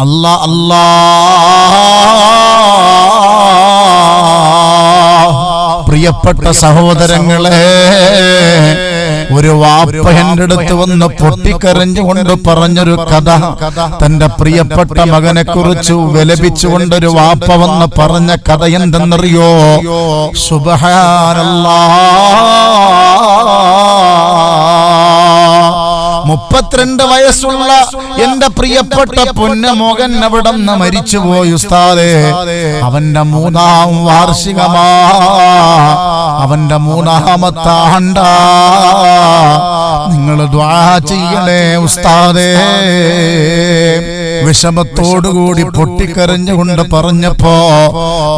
അല്ല അല്ലാ. പ്രിയപ്പെട്ട സഹോദരങ്ങളെ ഒരു വാപ്പ എന്റെ അടുത്ത് വന്ന് പൊട്ടിക്കരഞ്ഞുകൊണ്ട് പറഞ്ഞൊരു കഥ. തന്റെ പ്രിയപ്പെട്ട മകനെ കുറിച്ച് വിലപിച്ചുകൊണ്ടൊരു വാപ്പ വന്ന് പറഞ്ഞ കഥ എന്തെന്നറിയോ? സുബഹാനല്ലാ മുപ്പത്തിരണ്ട് വയസ്സുള്ള എന്റെ പ്രിയപ്പെട്ട പൊന്നമോകൻ അവിടെ നിന്ന് മരിച്ചുപോയി ഉസ്താദേ? അവന്റെ മൂന്നാം വാർഷികമാ. അവന്റെ മൂന്നാമത്തെ ആണ്ടാ. നിങ്ങൾ ചെയ്യണേ ഉസ്താദേ. വിഷമത്തോടുകൂടി പൊട്ടിക്കരഞ്ഞുകൊണ്ട് പറഞ്ഞപ്പോ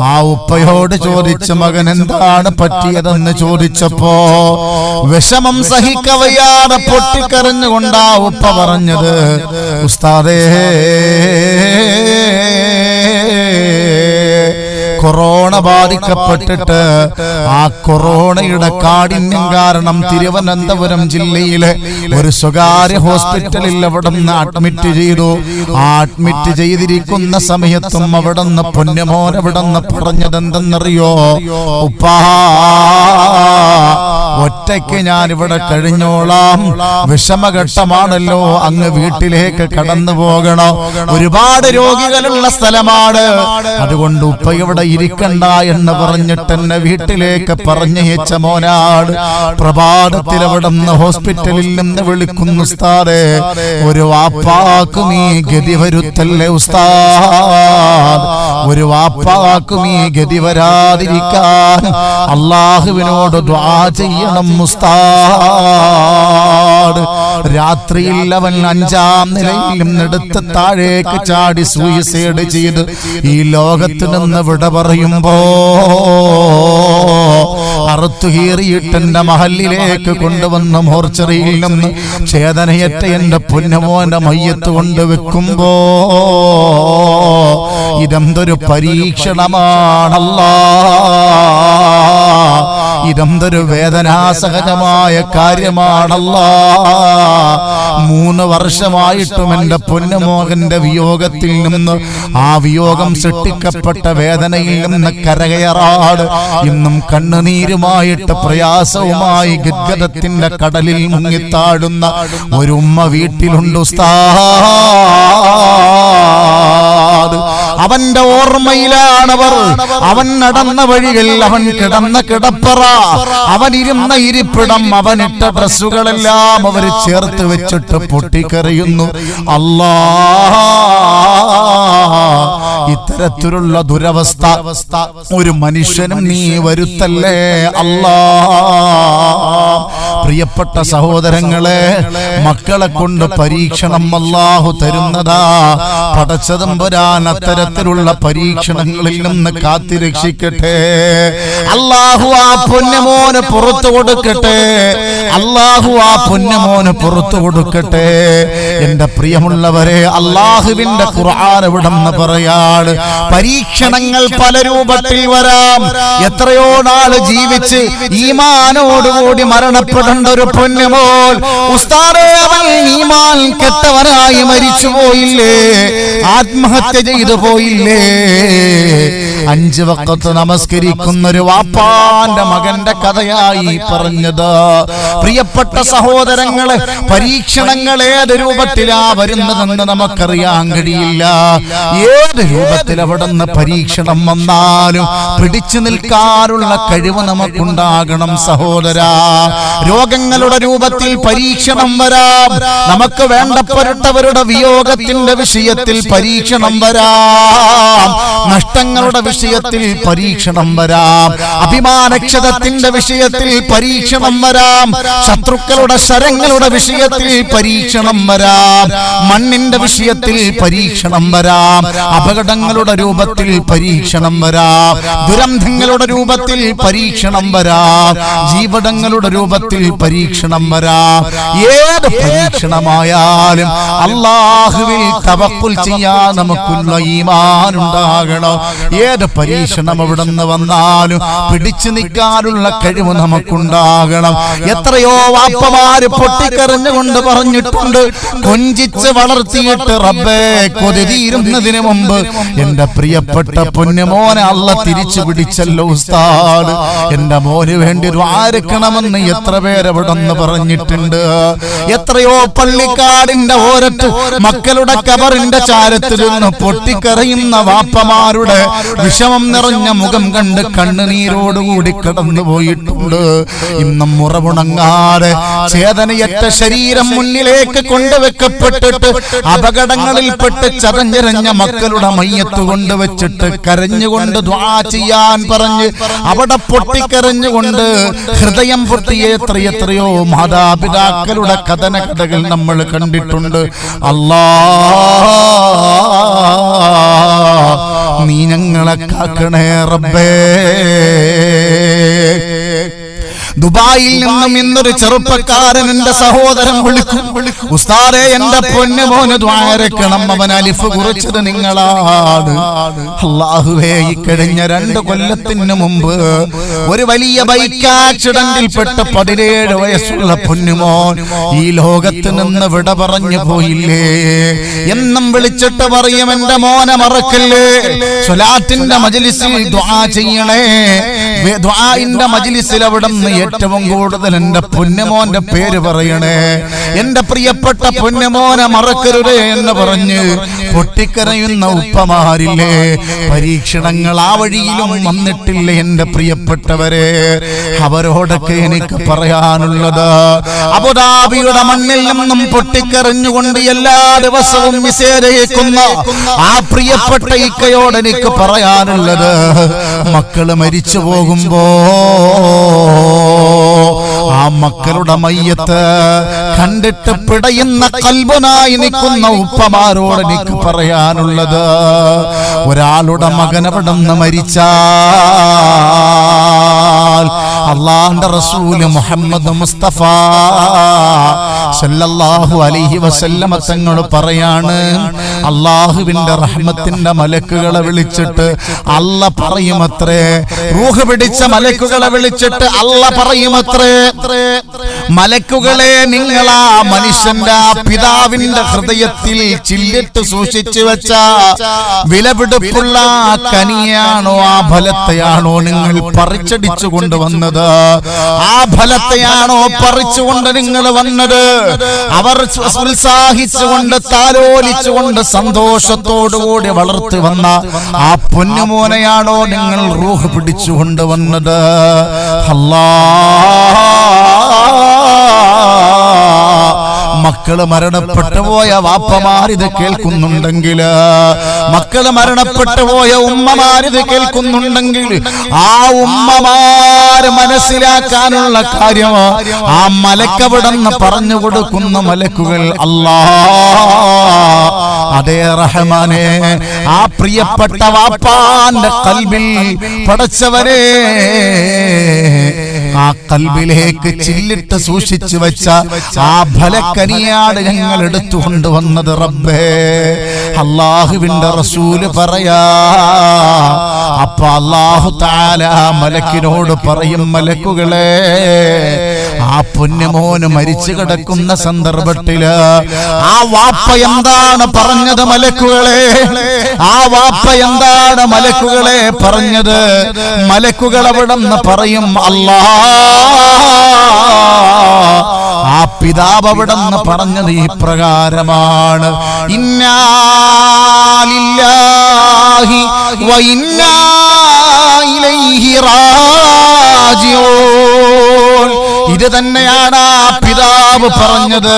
ആ ഉപ്പയോട് ചോദിച്ച മകൻ എന്താണ് പറ്റിയതെന്ന് ചോദിച്ചപ്പോ വിഷമം സഹിക്കവയ്യാതെ പൊട്ടിക്കരഞ്ഞുകൊണ്ട് ഉപ്പ പറഞ്ഞത്. ഉസ്താദേ. കൊറോണ ബാധിക്കപ്പെട്ടിട്ട് ആ കൊറോണയുടെ കാഠിന്യം കാരണം തിരുവനന്തപുരം ജില്ലയിലെ ഒരു സ്വകാര്യ ഹോസ്പിറ്റലിൽ അവിടെ നിന്ന് അഡ്മിറ്റ് ചെയ്തു. ആ അഡ്മിറ്റ് ചെയ്തിരിക്കുന്ന സമയത്തും അവിടെ നിന്ന് പൊന്നമോൻ അവിടെ നിന്ന് പറഞ്ഞതെന്തെന്നറിയോ? ഉപ്പാ. ഒറ്റയ്ക്ക് ഞാൻ ഇവിടെ കഴിഞ്ഞോളാം. വിഷമഘട്ടമാണല്ലോ. അങ്ങ് വീട്ടിലേക്ക് കടന്നു പോകണോ ഒരുപാട് രോഗികളുള്ള സ്ഥലമാണ്. അതുകൊണ്ട് ഉപ്പ ഇവിടെ ഇരിക്കണ്ട എന്ന് പറഞ്ഞിട്ട് എന്നെ വീട്ടിലേക്ക് പറഞ്ഞയച്ച മോനാട് പ്രഭാതത്തിൽ അവിടെ നിന്ന് ഹോസ്പിറ്റലിൽ നിന്ന് വിളിക്കുന്നു ഉസ്താദേ. ഒരു വാപ്പാക്കും ഈ ഗതി വരുത്തല്ലേ ഉസ്താദ്? ഒരു വാപ്പാക്കും ഈ ഗതി വരാതിരിക്കാൻ അള്ളാഹുവിനോട് ദ്വാ ചെയ്യണം മുസ്താദ് രാത്രിയിൽ അവൻ അഞ്ചാം നിലയിലും നെടുത്ത് താഴേക്ക് ചാടി സൂയിസൈഡ് ചെയ്ത് ഈ ലോകത്ത് നിന്ന് വിട പറയുമ്പോ അറുത്തുകീറിയിട്ട് എന്റെ മഹലിലേക്ക് കൊണ്ടുവന്ന മോർച്ചറിയിൽ നിന്ന് ചേതനയറ്റ എന്റെ പൊന്നമോന്റെ മയ്യത്ത് കൊണ്ട് വെക്കുമ്പോ ഇതെന്തൊരു പരീക്ഷണമാണല്ലാ. ഇതെന്തൊരു വേദനാസഹജമായ കാര്യമാണല്ലാ. മൂന്ന് വർഷമായിട്ടും എന്റെ പൊന്നുമോഹന്റെ വിയോഗത്തിൽ നിന്ന് ആ വിയോഗം സൃഷ്ടിക്കപ്പെട്ട വേദനയിൽ നിന്ന് കരകയറാട്. ഇന്നും കണ്ണുനീരുമായിട്ട് പ്രയാസവുമായി ഗദ്ഗതത്തിന്റെ കടലിൽ മുങ്ങിത്താടുന്ന ഒരു ഉമ്മ വീട്ടിലുണ്ട് ഉസ്താദ്. അവന്റെ ഓർമ്മയിലാണവർ. അവൻ നടന്ന വഴികളിൽ അവൻ കിടന്ന കിടപ്പറ. അവൻ ഇരുന്ന ഇരിപ്പിടം അവനിട്ട ഡ്രസ്സുകളെല്ലാം അവർ ചേർത്ത് വെച്ചിട്ട് പൊട്ടിക്കറിയുന്നു. അല്ലാ ഇത്തരത്തിലുള്ള ദുരവസ്ഥ ഒരു മനുഷ്യനും നീ വരുത്തല്ലേ? അല്ലാ പ്രിയപ്പെട്ട സഹോദരങ്ങളെ മക്കളെ കൊണ്ട് പരീക്ഷണം അല്ലാഹു തരുന്നതാ. പടച്ചതും വരാൻ അത്തരത്തിലുള്ള പരീക്ഷണങ്ങളിൽ നിന്ന് കാത്തിരക്ഷിക്കട്ടെ അള്ളാഹു ആ പൊന്നമോനെ പുറത്തു കൊടുക്കട്ടെ. അള്ളാഹു ആ പൊന്നുമോന് പുറത്തു കൊടുക്കട്ടെ. എന്റെ പ്രിയമുള്ളവരെ അള്ളാഹുവിന്റെ ഖുർആൻ എവിടെന്ന് പറയാണ് പരീക്ഷണങ്ങൾ പല രൂപത്തിൽ വരാം. എത്രയോ നാൾ ജീവിച്ച് ഈമാനോടുകൂടി മരണപ്പെടേണ്ട ഒരു പൊന്നുമോൾ അവൻ ഈമാൻ കെട്ടവനായി മരിച്ചു പോയില്ലേ? ആത്മഹത്യ ചെയ്തു പോയില്ലേ? അഞ്ച് വക്കത്ത് നമസ്കരിക്കുന്ന ഒരു വാപ്പാന്റെ മകന്റെ കഥയായി പറഞ്ഞത്. പ്രിയപ്പെട്ട സഹോദരങ്ങളെ പരീക്ഷണങ്ങൾ ഏത് രൂപത്തിലാ വരുന്നതെന്ന് നമുക്കറിയാൻ കഴിയില്ല. ഏത് രൂപത്തിൽ അവിടെ നിന്ന് പരീക്ഷണം വന്നാലും പിടിച്ചു നിൽക്കാനുള്ള കഴിവ് നമുക്കുണ്ടാകണം സഹോദര. രോഗങ്ങളുടെ രൂപത്തിൽ പരീക്ഷണം വരാം. നമുക്ക് വേണ്ടപ്പെട്ടവരുടെ വിയോഗത്തിന്റെ വിഷയത്തിൽ പരീക്ഷണം വരാം. നഷ്ടങ്ങളുടെ വിഷയത്തിൽ പരീക്ഷണം വരാം. അഭിമാനക്ഷതത്തിന്റെ വിഷയത്തിൽ പരീക്ഷണം വരാം. ശത്രുക്കളുടെ ശരങ്ങളുടെ വിഷയത്തിൽ പരീക്ഷണം വരാം. മണ്ണിന്റെ വിഷയത്തിൽ പരീക്ഷണം വരാം. അപകടങ്ങളുടെ രൂപത്തിൽ പരീക്ഷണം വരാം. ദുരന്തങ്ങളുടെ രൂപത്തിൽ പരീക്ഷണം വരാം. ജീവടങ്ങളുടെ രൂപത്തിൽ പരീക്ഷണം വരാം. ഏത് പരീക്ഷണമായാലും അള്ളാഹുവിൽ തവക്കുൽ ചെയ്യാൻ നമുക്കുള്ള ഈമാനുണ്ടാകണം ഏത് പരീക്ഷണം അവിടെ നിന്ന് വന്നാലും പിടിച്ചു നിൽക്കാനുള്ള കഴിവ് നമുക്കുണ്ടാകണം. എത്രയോ വാപ്പമാര് പൊട്ടിക്കറിഞ്ഞുകൊണ്ട് പറഞ്ഞിട്ടുണ്ട്. കൊഞ്ചിച്ച് വളർത്തിയിട്ട് റബ്ബേ കൊതി തീരുന്നതിന് മുമ്പ് എന്റെ പ്രിയപ്പെട്ട പൊന്നുമോനെ അല്ല തിരിച്ചു പിടിച്ചല്ലോ ഉസ്താദ്. എന്റെ മോന് വേണ്ടി ആരക്കണമെന്ന് എത്ര പേരവിടെ പറഞ്ഞിട്ടുണ്ട്. എത്രയോ പള്ളിക്കാടിന്റെ ഓരത്ത് മക്കളുടെ കബറിന്റെ ചാരത്തിൽ നിന്ന് പൊട്ടിക്കരയുന്ന വാപ്പമാരുടെ വിഷമം നിറഞ്ഞ മുഖം കണ്ട് കണ്ണുനീരോടുകൂടി കടന്നു പോയിട്ടുണ്ട് ഇന്നും മുറവുണങ്ങാതെ ചേതനയറ്റ ശരീരം മുന്നിലേക്ക് കൊണ്ടുവെക്കപ്പെട്ടിട്ട് അപകടങ്ങളിൽപ്പെട്ട് ചതഞ്ഞിരഞ്ഞ മക്കളുടെ മയ്യത്ത് കൊണ്ടുവച്ചിട്ട് കരഞ്ഞുകൊണ്ട് ദ്വാ ചെയ്യാൻ പറഞ്ഞ് അവിടെ പൊട്ടിക്കരഞ്ഞുകൊണ്ട് ഹൃദയം പൊട്ടിയ എത്രയെത്രയോ മാതാപിതാക്കളുടെ കഥന കഥകൾ നമ്മൾ കണ്ടിട്ടുണ്ട്. അല്ലാ നീ ഞങ്ങളെ കാക്കണേ റബ്ബേ. ദുബായിൽ നിന്നും ഇന്നൊരു ചെറുപ്പക്കാരൻ എന്റെ സഹോദരൻ വിളിക്കും. ഉസ്താദെ എന്റെ പൊന്നു മോന് ദ്വാരക്കണം. അവൻ അലിഫ് കുറിച്ചത് നിങ്ങളാണ്. അള്ളാഹുവേ ഈ കഴിഞ്ഞ രണ്ട് കൊല്ലത്തിന് മുമ്പ് ഒരു വലിയ ബൈക്ക് ആക്സിഡന്റിൽ പെട്ട പതിനേഴ് വയസ്സുള്ള പൊന്നുമോൻ ഈ ലോകത്ത് നിന്ന് വിട പറഞ്ഞു പോയില്ലേ? എന്നും വിളിച്ചിട്ട് പറയും എന്റെ മോനെ മറക്കല്ലേ? സ്വലാത്തിന്റെ മജലിസിൽ ദ്വാ ചെയ്യണേ. ദ്വാ ദ്വാഇന്റെ മജിലിസിൽ അവിടെ നിന്ന് ഏറ്റവും കൂടുതൽ എന്റെ പൊന്നമോന്റെ പേര് പറയണേ. എന്റെ പ്രിയപ്പെട്ട പൊന്നുമോനെ മറക്കരുതേ എന്ന് പറഞ്ഞ് പൊട്ടിക്കരയുന്ന ഉപ്പമാരില്ലേ? പരീക്ഷണങ്ങൾ ആ വഴിയിലും വന്നിട്ടില്ല എന്റെ പ്രിയപ്പെട്ടവരെ? അവരോടൊക്കെ എനിക്ക് പറയാനുള്ളത് അബുദാബിയുടെ മണ്ണിൽ നിന്നും പൊട്ടിക്കരഞ്ഞുകൊണ്ട് എല്ലാ ദിവസവും വിസേരയേക്കുന്ന ആ പ്രിയപ്പെട്ട ഇക്കയോട് എനിക്ക് പറയാനുള്ളത് മക്കൾ മരിച്ചു പോകുമ്പോ ആ മക്കളുടെ മയ്യത്ത് കണ്ടിട്ട് പിടയുന്ന കൽവനായി നിൽക്കുന്ന ഉപ്പമാരോട് എനിക്ക് പറയാനുള്ളത്. ഒരാളുടെ മകൻ അവിടെ മരിച്ചാൽ റസൂൽ മുഹമ്മദ് മുസ്തഫ സല്ലല്ലാഹു അലൈഹി വസല്ലമ തങ്ങൾ പറയാണ് അള്ളാഹുവിന്റെ റഹ്മത്തിന്റെ മലക്കുകളെ വിളിച്ചിട്ട് അല്ല പറയുമത്രേ റൂഹ് പിടിച്ച മലക്കുകളെ വിളിച്ചിട്ട് അല്ല പറയുമത്രേ. മലക്കുകളെ നിങ്ങൾ ആ മനുഷ്യന്റെ പിതാവിന്റെ ഹൃദയത്തിൽ ചില്ലിട്ട് സൂക്ഷിച്ചു വെച്ച വിലപിടിപ്പുള്ള കനിയാണോ ആ ഫലത്തെയാണോ നിങ്ങൾ പറിച്ചടിച്ചു കൊണ്ടുവന്നത്? ആ ഫലത്തെയാണോ പറിച്ചുകൊണ്ട് നിങ്ങൾ വന്നത്? അവർ ഉത്സാഹിച്ചുകൊണ്ട് താലോലിച്ചുകൊണ്ട് സന്തോഷത്തോടുകൂടി വളർത്തി വന്ന ആ പൊന്നുമോനെയാണോ നിങ്ങൾ റൂഹ് പിടിച്ചു കൊണ്ടുവന്നത്? അല്ലാ മക്കൾ മരണപ്പെട്ടു പോയ വാപ്പമാരിത് കേൾക്കുന്നുണ്ടെങ്കിൽ മക്കൾ മരണപ്പെട്ടു പോയ ഉമ്മമാരിത് കേൾക്കുന്നുണ്ടെങ്കിൽ ആ ഉമ്മമാര് മനസ്സിലാക്കാനുള്ള കാര്യം ആ മലക്കവിടെന്ന് പറഞ്ഞു കൊടുക്കുന്ന മലക്കുകൾ? അല്ലാ. അതേ റഹ്മാനെ. ആ പ്രിയപ്പെട്ട വാപ്പാന്റെ കൽബിൽ പടച്ചവരെ ആ കൽബിലേക്ക് ചില്ലിട്ട് സൂക്ഷിച്ചു വെച്ച ആ ഫലക്കനിയാണ് ഞങ്ങൾ എടുത്തു കൊണ്ടുവന്നത് റബ്ബേ അള്ളാഹുവിന്റെ റസൂൽ പറയാ. അപ്പൊ അള്ളാഹു താല മലക്കിനോട് പറയും മലക്കുകളെ ആ പുണ്യമോന് മരിച്ചു കിടക്കുന്ന സന്ദർഭത്തിൽ ആ വാപ്പ എന്താണ് പറഞ്ഞത് മലക്കുകളെ? ആ വാപ്പ എന്താണ് മലക്കുകളെ പറഞ്ഞത്? മലക്കുകൾ അവിടെ നിന്ന് പറയും അല്ലാ. ആ പിതാവ് അവിടെ നിന്ന് പറഞ്ഞത് ഈ പ്രകാരമാണ്. ഇന്നാലില്ലാഹി ഇലൈഹി റാജിഊൻ. ഇത് തന്നെയാണ് ആ പിതാവ് പറഞ്ഞത്.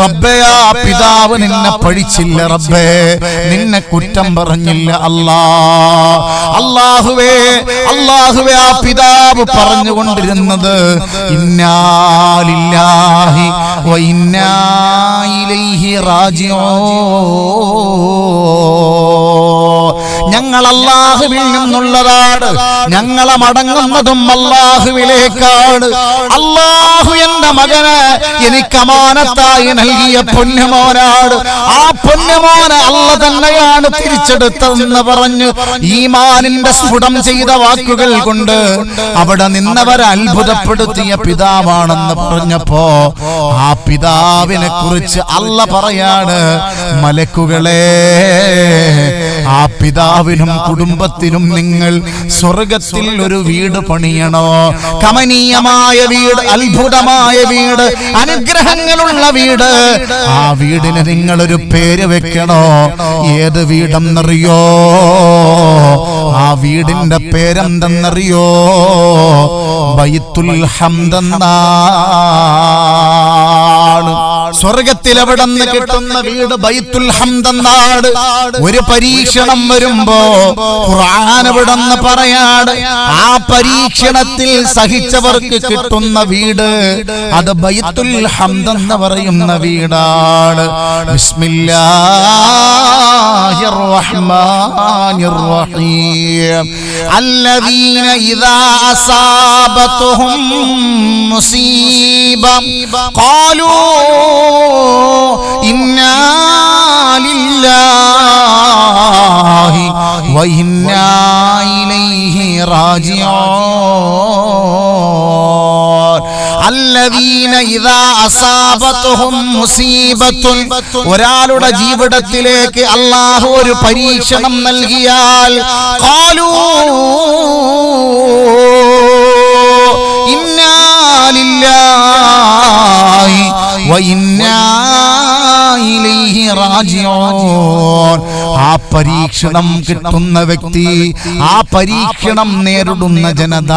റബ്ബേ ആ പിതാവ് നിന്നെ പഴിച്ചില്ല റബ്ബേ. നിന്നെ കുറ്റം പറഞ്ഞില്ല അല്ലാ. അള്ളാഹുവേ അള്ളാഹുവേ ആ പിതാവ് പറഞ്ഞുകൊണ്ടിരുന്നത് ഇന്നാലില്ലാഹി ഞങ്ങൾ അള്ളാഹു അള്ളാഹുവിൽ നിന്നുള്ളതാണ്. ഞങ്ങളെ മടങ്ങുന്നതും അള്ളാഹുവിലേക്കാണ് അള്ളാഹു എന്റെ മകന് എനിക്ക് അമാനത്തായി നൽകിയ പൊന്നുമോനാണ്. ആ പൊന്നുമോനെ അല്ല തന്നെയാണ് തിരിച്ചെടുത്തതെന്ന് പറഞ്ഞ് ഈമാനിന്റെ സ്ഫുടം ചെയ്ത വാക്കുകൾ കൊണ്ട് അവിടെ നിന്നവരെ അത്ഭുതപ്പെടുത്തിയ പിതാവാണെന്ന് പറഞ്ഞപ്പോ ആ പിതാവിനെ കുറിച്ച് അല്ല പറയാണ് മലക്കുകളെ ആ പിതാവിനും കുടുംബത്തിനും നിങ്ങൾ സ്വർഗത്തിൽ ഒരു വീട് പണിയണോ? കമനീയമായ വീട് അത്ഭുതമായ വീട് അനുഗ്രഹങ്ങളുള്ള വീട്. ആ വീടിന് നിങ്ങൾ ഒരു പേര് വെക്കണോ? ഏത് വീടെന്നറിയോ? ആ വീടിന്റെ പേരെന്തെന്നറിയോ? ബൈത്തുൽ ഹംദെന്നാണ് സ്വർഗത്തിൽ എവിടെ കിട്ടുന്ന വീട് ബൈത്തുൽ ഹംദ് ഒരു പരീക്ഷണം വരുമ്പോ ഖുർആൻ ഖുർആാനവിടെന്ന് പറയാട് ആ പരീക്ഷണത്തിൽ സഹിച്ചവർക്ക് കിട്ടുന്ന വീട് അത് ബൈത്തുൽ ഹംദ് എന്ന് പറയുന്ന വീടാണ്. ബിസ്മില്ലാഹിർ റഹ്മാനിർ റഹീം അല്ലദീന ഇദാ അസാബതുഹും മുസീബ. ഖാലൂ വ ഇന്നാ راجعون الذين إذا أصابتهم مصيبة ഒരാളുടെ ജീവിതത്തിലേക്ക് അള്ളാഹു ഒരു പരീക്ഷണം നൽകിയാൽ കാലൂ ഇന്നാ ലില്ലാഹി വഇന്നാ ഇലൈഹി റാജിഊൻ ആ പരീക്ഷണം കിട്ടുന്ന വ്യക്തി ആ പരീക്ഷണം നേരിടുന്ന ജനത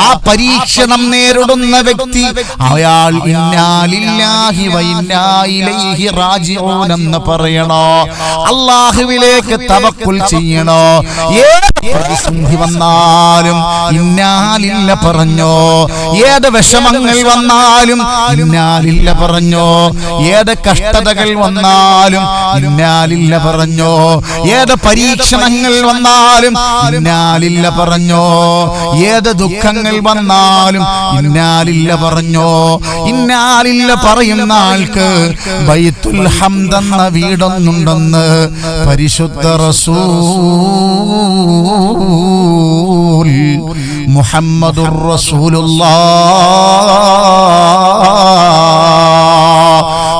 ആ പരീക്ഷണം നേരിടുന്ന വ്യക്തി അയാൾ ഇന്നാലില്ലാഹി വൈന്നായിലൈഹി റാജിഊൻ എന്ന് പറയണോ അള്ളാഹുവിലേക്ക് തവക്കുൽ ചെയ്യണോ? ഏത് പ്രതിസന്ധി വന്നാലും ഇന്നാലില്ല പറഞ്ഞോ? ഏത് വിഷമങ്ങൾ വന്നാലും ഇന്നാലില്ല പറഞ്ഞോ? ഏത് കഷ്ടതകൾ വന്നാലും ഇന്നാലില്ല പറഞ്ഞോ? ഏത് പരീക്ഷണങ്ങൾ വന്നാലും ഇന്നാലില്ല പറഞ്ഞോ? ഏത് ദുഃഖങ്ങൾ വന്നാലും ഇന്നാലില്ല പറഞ്ഞോ? ഇന്നാലില്ല പറയുന്ന ആൾക്ക് ബൈത്തുൽ ഹംദെന്ന വീടൊന്നുണ്ടെന്ന് പരിശുദ്ധ റസൂൽ മുഹമ്മദുർ റസൂലുള്ളാഹ്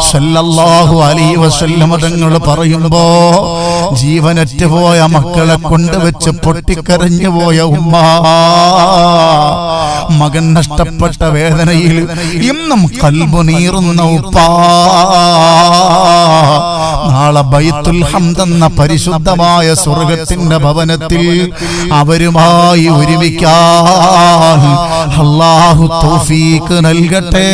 സല്ലല്ലാഹു അലൈഹി വസല്ലമ തങ്ങൾ പറയുമ്പോ ജീവനറ്റ് പോയ മക്കളെ കൊണ്ടുവച്ച് പൊട്ടിക്കരഞ്ഞു പോയ ഉമ്മ മകൻ നഷ്ടപ്പെട്ട വേദനയിൽ ഇന്നും കൽബു നീറുന്ന ഉപ്പ നാളെ ബൈത്തുൽ ഹംദെന്ന പരിശുദ്ധമായ സ്വർഗത്തിന്റെ ഭവനത്തിൽ അവരുമായി ഒരുമിക്കാൻ അള്ളാഹു തൗഫീഖ് നൽകട്ടെ.